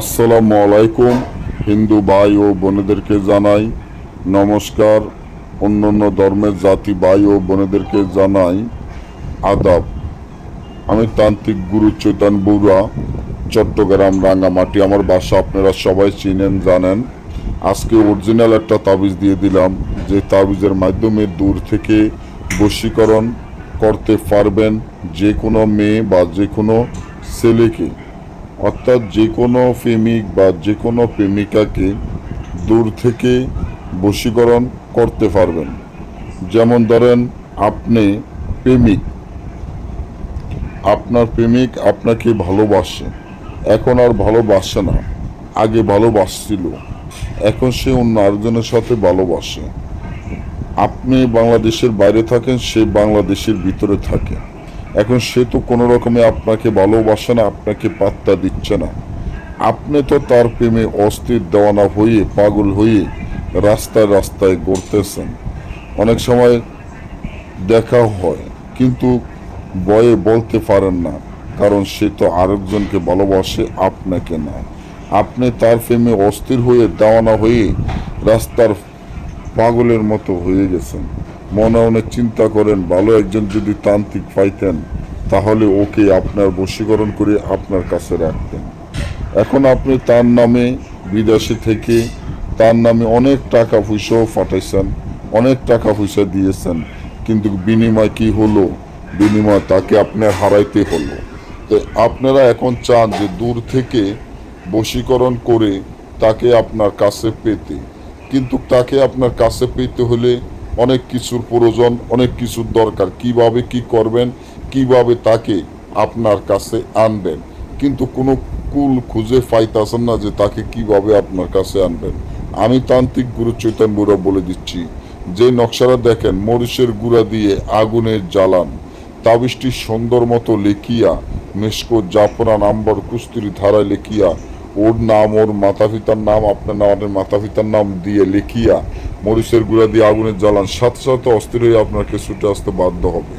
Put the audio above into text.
আসসালামু আলাইকুম। হিন্দু ভাই ও বোনেদেরকে জানাই নমস্কার। অন্য অন্য ধর্মের জাতি ভাই ও বোনেদেরকে জানাই আদাব। আমি তান্ত্রিক গুরু চৈতন বৌরা চট্টগ্রাম, রাঙ্গামাটি। আমার বাসা আপনারা সবাই চিনেন, জানেন। আজকে অরিজিনাল একটা তাবিজ দিয়ে দিলাম। যে তাবিজের মাধ্যমে দূর থেকে বশীকরণ করতে পারবেন যে কোনো মেয়ে বা যে কোনো ছেলেকে। অর্থাৎ যে কোনো প্রেমিক বা যে কোনো প্রেমিকাকে দূর থেকে বশীকরণ করতে পারবেন। যেমন ধরেন, আপনি প্রেমিক। আপনার প্রেমিক আপনাকে ভালোবাসে। এখন আর ভালোবাসে না। আগে ভালোবাসছিল। এখন সে অন্য আরেকজনের সাথে ভালোবাসে। আপনি বাংলাদেশের বাইরে থাকেন, সে বাংলাদেশের ভিতরে থাকে। এখন সে তো কোনো রকমে আপনাকে ভালোবাসে না, আপনাকে পাত্তা দিচ্ছে না। আপনি তো তার প্রেমে অস্থির দেওয়ানা হয়ে, পাগল হয়ে রাস্তায় রাস্তায় গড়তেছেন অনেক সময় দেখা হয়, কিন্তু বয়ে বলতে পারেন না, কারণ সে তো আরেকজনকে ভালোবাসে আপনাকে না। আপনি তার প্রেমে অস্থির হয়ে, দেওয়ানা হয়ে রাস্তার পাগলের মতো হয়ে গেছেন। মনে মনে চিন্তা করেন, ভালো একজন যদি তান্ত্রিক পাইতেন, তাহলে ওকে আপনার বশীকরণ করে আপনার কাছে রাখতেন। এখন আপনি তার নামে বিদেশে থেকে তার নামে অনেক টাকা পয়সাও পাঠাইছেন, অনেক টাকা পয়সা দিয়েছেন, কিন্তু বিনিময় কি হলো? বিনিময় তাকে আপনার হারাইতে হলো। তো আপনারা এখন চান যে দূর থেকে বশীকরণ করে তাকে আপনার কাছে পেতে। কিন্তু তাকে আপনার কাছে পেতে হলে অনেক কিছুর প্রয়োজন, অনেক কিছুর দরকার। কীভাবে কি করবেন, কীভাবে তাকে আপনার কাছে আনবেন? কিন্তু কোনো কুল খুঁজে পাইতেছেন না যে তাকে কীভাবে আপনার কাছে আনবেন। আমি তান্ত্রিক গুরু চৈতন বুড়া বলে দিচ্ছি, যে নকশারা দেখেন, মরিচের গুঁড়া দিয়ে আগুনের জ্বালান। তাবিজটি সুন্দর মতো লেখিয়া মেসকো জাফরা নাম্বার কুস্তুরি ধারায় লেখিয়া, ওর নাম ওর মাতা পিতার নাম, আপনার নাম মাতা পিতার নাম দিয়ে লিখিয়া মরিচের গুঁড়া দিয়ে আগুনের জ্বালান। সাথে সাথে অস্থির হয়ে আপনাকে ছুটে আসতে বাধ্য হবে।